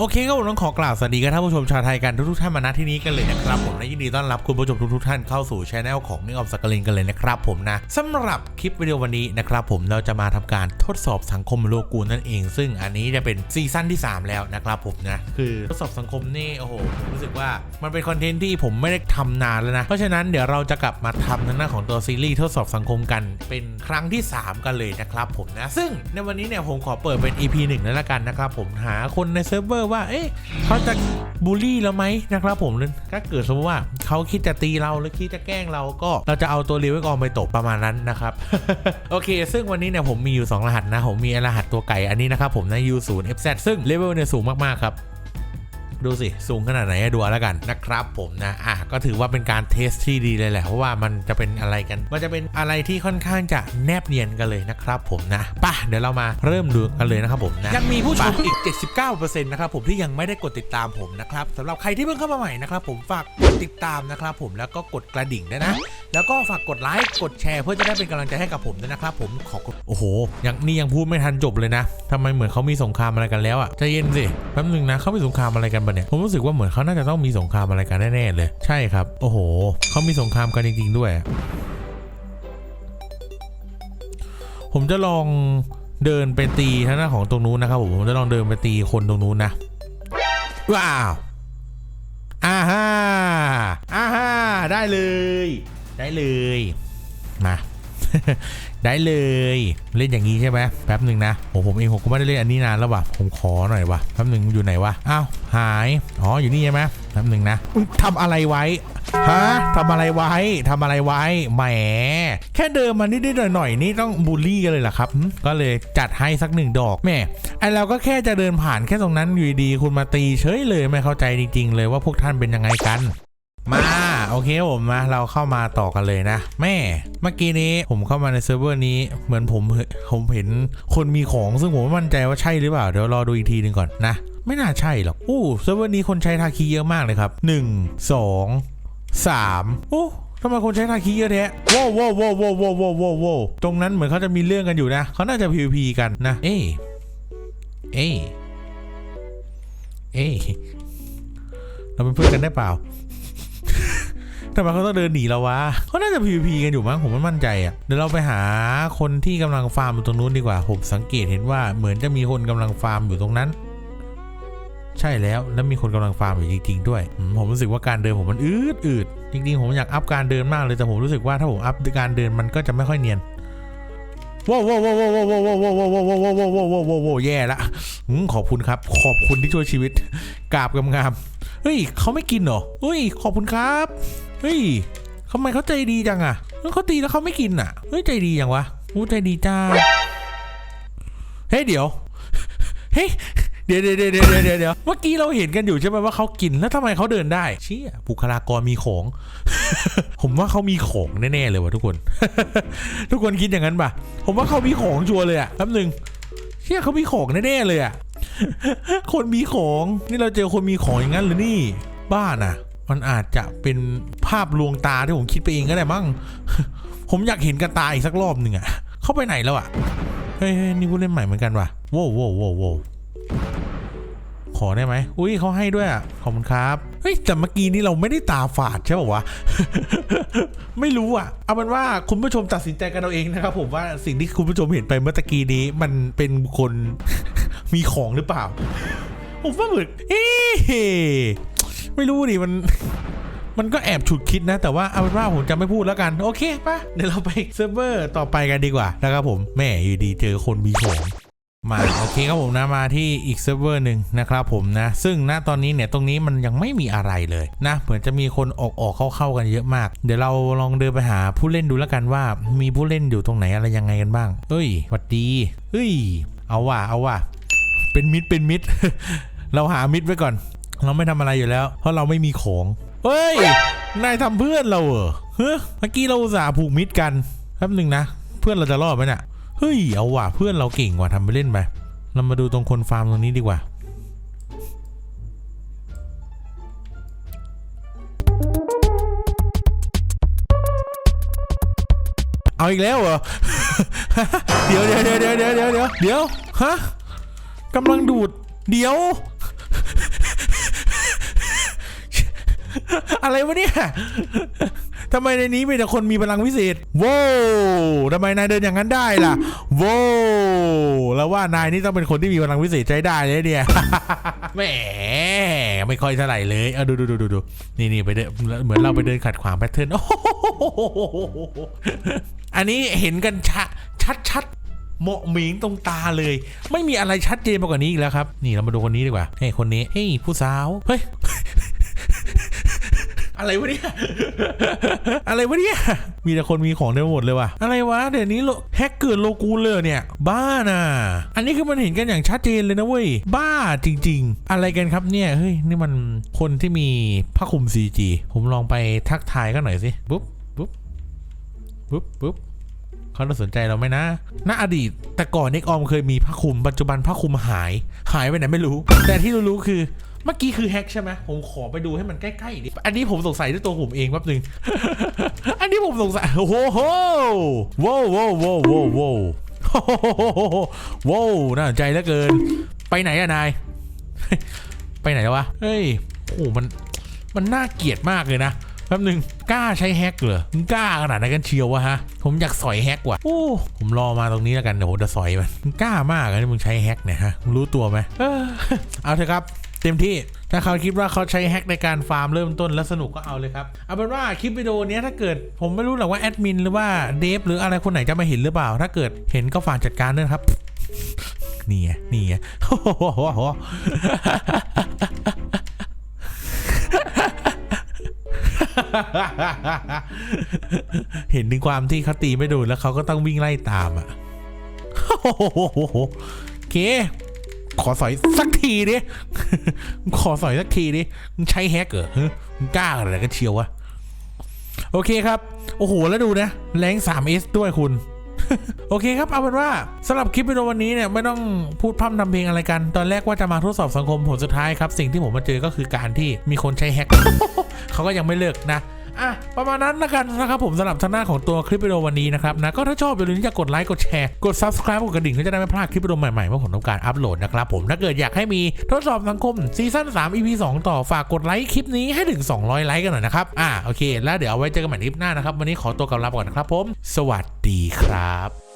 โอเคก็ผมต้องขอกล่าวสวัสดีกับท่านผู้ชมชาวไทยกันทุกๆท่านมาณที่นี้กันเลยนะครับผมและยินดีต้อนรับคุณผู้ชมทุกๆท่านเข้าสู่ช anel ของนิออมสกลินกันเลยนะครับผมนะสำหรับคลิปวิดีโอวันนี้นะครับผมเราจะมาทำการทดสอบสังคมโลกูนั่นเอง ซึ่งอันนี้จะเป็นซีซั่นที่ 3 แล้วนะครับผมนะคือทดสอบสังคมนี่โอ้โหผมรู้สึกว่ามันเป็นคอนเทนต์ที่ผมไม่ได้ทำนานแล้วนะเพราะฉะนั้นเดี๋ยวเราจะกลับมาทำในหน้าของตัวซีรีส์ทดสอบสังคมกันเป็นครั้งที่ 3 กันเลยนะครับผมนะซึ่งในวันนี้เนี่ยผมขอเปิดเป็น EP 1แล้วละกันนะครับผมหาคนในเซิร์ฟเวอร์ว่า เอ๊ะเขาจะบูลลี่เราไหมนะครับผมถ้าเกิดสมมติว่าเขาคิดจะตีเราหรือคิดจะแกล้งเราก็เราจะเอาตัวรีเวกออนไปตบประมาณนั้นนะครับ โอเค ซึ่งวันนี้เนี่ยผมมีอยู่ 2 รหัสนะ ผมมีรหัสตัวไก่อันนี้นะครับผมนะ U0 FZ ซึ่งเลเวลเนี่ยสูงมากๆครับ ดูสิ สูงขนาดไหนอะดูเอาแล้วกันนะครับผมนะอะก็ถือว่าเป็นการเทสที่ดีเลยแหละเพราะว่ามันจะเป็นอะไรกัน มันจะเป็นอะไรที่ค่อนข้างจะแนบเนียนกันเลยนะครับผมนะป่ะเดี๋ยวเรามาเริ่มดูกันเลยนะครับผมนะยังมีผู้ชมอีก 79%นะครับผมที่ยังไม่ได้กดติดตามผมนะครับสำหรับใครที่เพิ่งเข้ามาใหม่นะครับผมฝากกดติดตามนะครับผมแล้วก็กดกระดิ่งด้วยนะ แล้วก็ฝากกดไลค์กดแชร์ เพื่อจะได้เป็นกำลังใจให้กับผมด้วยนะครับผมขอบคุณโอ้โหยังนี่ยังพูดไม่ทันจบเลยนะทำไมเหมือนเขามีสงครามอะไรกันแล้วอะใจเย็นสิแป๊บนึงนะเขามีสงครามอะไรกันปะเนี่ย ผมรู้สึกว่าเหมือนเขาน่าจะต้องมีสงครามอะไรกันแน่ๆเลย ใช่ครับ โอ้โห เขามีสงครามกันจริงๆด้วย ผมจะลองเดินไปตีทางหน้าของตรงนู้นนะครับผม ผมจะลองเดินไปตีคนตรงนู้นนะ ว้าวอ่าฮ่าอ่าฮ่าได้เลย ได้เลย มา ได้เลยเล่นอย่างนี้ใช่ไหมแป๊บหนึ่งนะโอ้ผมเองผมก็ไม่ได้เล่นอันนี้นานแล้วว่ะผมขอหน่อยวะแป๊บหนึ่งอยู่ไหนวะอ้าวหายอ๋ออยู่นี่ใช่ไหมแป๊บหนึ่งนะทำอะไรไว้ฮะทำอะไรไว้ทำอะไรไว้แหม แค่เดินมานิดๆหน่อยๆนี่ต้องบูลลี่กันเลยเหรอครับ ก็เลยจัดให้สักหนึ่งดอกแม่ไอเราก็แค่จะเดินผ่านแค่ตรงนั้นอยู่ดีคุณมาตีเฉยเลยไม่เข้าใจจริงๆเลยว่าพวกท่านเป็นยังไงกัน มาโอเคผมมาเราเข้ามาต่อกันเลยนะ แม่เมื่อกี้นี้ผมเข้ามาในเซิร์ฟเวอร์นี้เหมือนผมผมเห็นคนมีของซึ่งผมไม่มั่นใจว่าใช่หรือเปล่า เดี๋ยวรอดูอีกทีหนึ่งก่อนนะ ไม่น่าใช่หรอกอู้เซิร์ฟเวอร์นี้คนใช้ทาคีเยอะมากเลยครับ 1 2 3โอ้ทำไมคนใช้ทาคีเยอะแท้ว้าวว้าวว้าวว้าวว้วววตรงนั้นเหมือนเขาจะมีเรื่องกันอยู่นะเขาน่าจะพีพีกันนะ เอ้เอ้เอ้เราเป็นเพื่อนกันได้เปล่า ทำไมเขาต้องเดินหนีเราวะเขาน่าจะ PVP กันอยู่มั้งผมไม่มั่นใจอะเดี๋ยวเราไปหาคนที่กำลังฟาร์มอยู่ตรงนู้นดีกว่าผมสังเกตเห็นว่าเหมือนจะมีคนกำลังฟาร์มอยู่ตรงนั้น ใช่แล้วแล้วมีคนกำลังฟาร์มอยู่จริง ๆ ด้วย ผมรู้สึกว่าการเดินผมมันอืดอืดจริงๆ ผมอยากอัพการเดินมากเลยแต่ผมรู้สึกว่าถ้าผมอัพการเดินมันก็จะไม่ค่อยเนียน ว้าวว้าวว้าวว้าวว้าวว้าวว้าวว้าวว้าวว้าวว้าวว้าวว้าวว้าวแย่ละขอบคุณครับ ขอบคุณที่ช่วยชีวิตกราบงามๆเฮ้ยเขาไม่กินเหรอเฮ้ยขอบคุณครับเฮ้ยทำไมเขาใจดีจังอะเขาตีแล้วเขาไม่กินอะเฮ้ยใจดีอย่างวะอู้ใจดีจ้าเฮ้ยเดี๋ยวเฮ้ย เดี๋ยวเดี๋ยวเดี๋ยวเดี๋ยวเดี๋ยวเมื่อกี้เราเห็นกันอยู่ใช่ไหมว่าเขากินแล้วทำไมเขาเดินได้เชี่ยบุคลากรมีของ ผมว่าเขามีของแน่ๆเลยวะทุกคน ทุกคนคิดอย่างนั้นป่ะ ผมว่าเขามีของชัวร์เลยอะแป๊บหนึงเชี่ยเขามีของแน่ๆเลยอะคนมีของนี่เราเจอคนมีของอย่างนั้นหรือนี่ บ้าน่ะ มันอาจจะเป็นภาพลวงตาที่ผมคิดไปเองก็ได้มั้งผมอยากเห็นกันตาอีกสักรอบหนึ่งอะ เข้าไปไหนแล้วอะเฮ้ยนี่ผู้เล่นใหม่เหมือนกันว่ะโว้โว้วโว้วโว้ว ขอได้ไหมอุ้ยเขาให้ด้วยอะขอบคุณครับเฮ้ยแต่เมื่อกี้นี้เราไม่ได้ตาฝาดใช่ป่าวะไม่รู้อะเอาเป็นว่าคุณผู้ชมตัดสินใจกันเอาเองนะครับผมว่าสิ่งที่คุณผู้ชมเห็นไปเมื่อตะกี้นี้ มันเป็นคนมีของหรือเปล่าผมว่าเหมือนเอ๊ไม่รู้ดิมันมันก็แอบฉุดคิดนะ แต่ว่าเอาเป็นว่าผมจะไม่พูดแล้วกัน โอเคปะเดี๋ยวเราไปเซิร์ฟเวอร์ต่อไปกันดีกว่านะครับผมแม่อยู่ดีเจอคนมีของ มาโอเคครับผมนะมาที่อีกเซิร์ฟเวอร์หนึ่งนะครับผมนะ ซึ่งณตอนนี้เนี่ยตรงนี้มันยังไม่มีอะไรเลยนะเหมือนจะมีคนออกออกเข้าเข้าๆกันเยอะมาก เดี๋ยวเราลองเดินไปหาผู้เล่นดูแล้วกันว่า มีผู้เล่นอยู่ตรงไหนอะไรยังไงกันบ้าง เอ้ยหวัดดีเฮ้ย เอาว่ะเอาว่ะเป็นมิดเป็นมิดเราหามิดไว้ก่อน เราไม่ทำอะไรอยู่แล้ว เพราะเราไม่มีของเฮ้ยนายทำเพื่อนเราเหรอเฮ้ยเมื่อกี้เราสาผูกมิดกันแป๊บหนึ่งนะ เพื่อนเราจะรอดไหมเนี่ย เฮ้ย เอาว่ะเพื่อนเราเก่งกว่าทำไปเล่นไป เรามาดูตรงคนฟาร์มตรงนี้ดีกว่า เอาอีกแล้วเหรอ เดี๋ยวเดี๋ยวเดี๋ยวเดี๋ยวเดี๋ยวเดี๋ยวเดี๋ยวฮะกำลังดูด เดี๋ยว อะไรวะเนี่ย ทำไมในนี้มีแต่คนมีพลังวิเศษโว้ทำไมนายเดินอย่างนั้นได้ล่ะโว้แล้วว่านายนี่ต้องเป็นคนที่มีพลังวิเศษใช้ได้เลยเนี่ยแหมไม่ค่อยเท่าไหร่เลยเอาดูดูดูดูดูนี่นี่ไปเดินเหมือนเราไปเดินขัดขวางแพทเทิร์นโอ้อันนี้เห็นกันชัดชัดชัดเหมาะหมิงตรงตาเลย ไม่มีอะไรชัดเจนมากกว่านี้อีกแล้วครับ นี่เรามาดูคนนี้ดีกว่าเฮ้ยคนนี้เฮ้ยผู้สาวเฮ้ย อะไรวะเนี่ย อะไรวะเนี่ย มีแต่คนมีของเต็มหมดเลยว่ะ อะไรวะ เดี๋ยวนี้แฮกเกิดโลกูเลยเนี่ย บ้าน่ะ อันนี้คือมันเห็นกันอย่างชัดเจนเลยนะเว้ย บ้าจริง ๆ อะไรกันครับเนี่ย เฮ้ย นี่มันคนที่มีผ้าคลุม CG ผมลองไปทักทายกันหน่อยสิ ปุ๊บปุ๊บปุ๊บปุ๊บเขาจะสนใจเราไหมนะ ณ อดีต แต่ก่อนเน็กออมเคยมีผ้าคลุม ปัจจุบันผ้าคลุมหาย หายไปไหนไม่รู้ แต่ที่รู้ๆคือ มื่อกี้คือแฮกใช่ไหมผมขอไปดูให้มันใกล้ๆดิอันนี้ผมสงสัยด้วยตัวผมเองแป๊บนึง อันนี้ผมสงสัยโอ้โหโว้าวว้าวว้าวว้าวว้าวว้าวน่าสนใจเหลือเกิน ไปไหนอะนาย ไปไหนแล้ววะ เฮ้ยโอ้โหมันมันน่าเกลียดมากเลยนะแป๊บนึงกล้าใช้แฮกเหรอกล้าขนาดนั้นกันเชียววะฮะ ผมอยากสอยแฮกว่ะโอ้ผมรอมาตรงนี้แล้วกันเดี๋ยวผมจะสอยมันกล้ามากอะที่มึงใช้แฮกเนี่ยฮะรู้ตัวไหมเอาเถอะครับ เต็มที่ ถ้าเขาคิดว่าเขาใช้แฮกในการฟาร์มเริ่มต้นแล้วสนุกก็เอาเลยครับ เอาเป็นว่าคลิปวิดีโอนี้ถ้าเกิดผมไม่รู้หรอกว่าแอดมินหรือว่าเดฟหรืออะไรคนไหนจะมาเห็นหรือเปล่า ถ้าเกิดเห็นก็ฝากจัดการด้วยนครับ นี่ไงนี่ไงเห็นถึงความที่เขาตีไม่โดนแล้วเขาก็ต้องวิ่งไล่ตามอะโอเค อสอยสักทีดิขอสอยสักทีดิมึงใช้แฮกเหรอมึงกล้าอะไรกันเชียววะ โอเคครับ โอ้โห แล้วดูนะ แรง 3S ด้วยคุณ โอเคครับ เอาเป็นว่าสำหรับคลิปวิดีโอวันนี้เนี่ย ไม่ต้องพูดพร่ำทำเพลงอะไรกัน ตอนแรกว่าจะมาทดสอบสังคมผลสุดท้ายครับ สิ่งที่ผมมาเจอก็คือการที่มีคนใช้แฮกเขาก็ยังไม่เลิกนะ อะประมาณนั้นละกันนะครับผมสำหรับทางหน้าของตัวคลิปวิดีโอวันนี้นะครับนะก็ถ้าชอบอย่าลืมที่จะกดไลค์กดแชร์กด subscribe กดกระดิ่งก็จะได้ไม่พลาดคลิปวิดีโอใหม่ๆเมื่อผมทำการอัปโหลดนะครับผมถ้าเกิดอยากให้มีทดสอบสังคมซีซั่น3 EP 2 ต่อฝากกดไลค์คลิปนี้ให้ถึง 200 ไลค์กันหน่อยนะครับอะโอเค แล้วเดี๋ยวเอาไว้เจอกันใหม่คลิปหน้านะครับวันนี้ขอตัวกลับลาไปก่อนนะครับผม สวัสดีครับ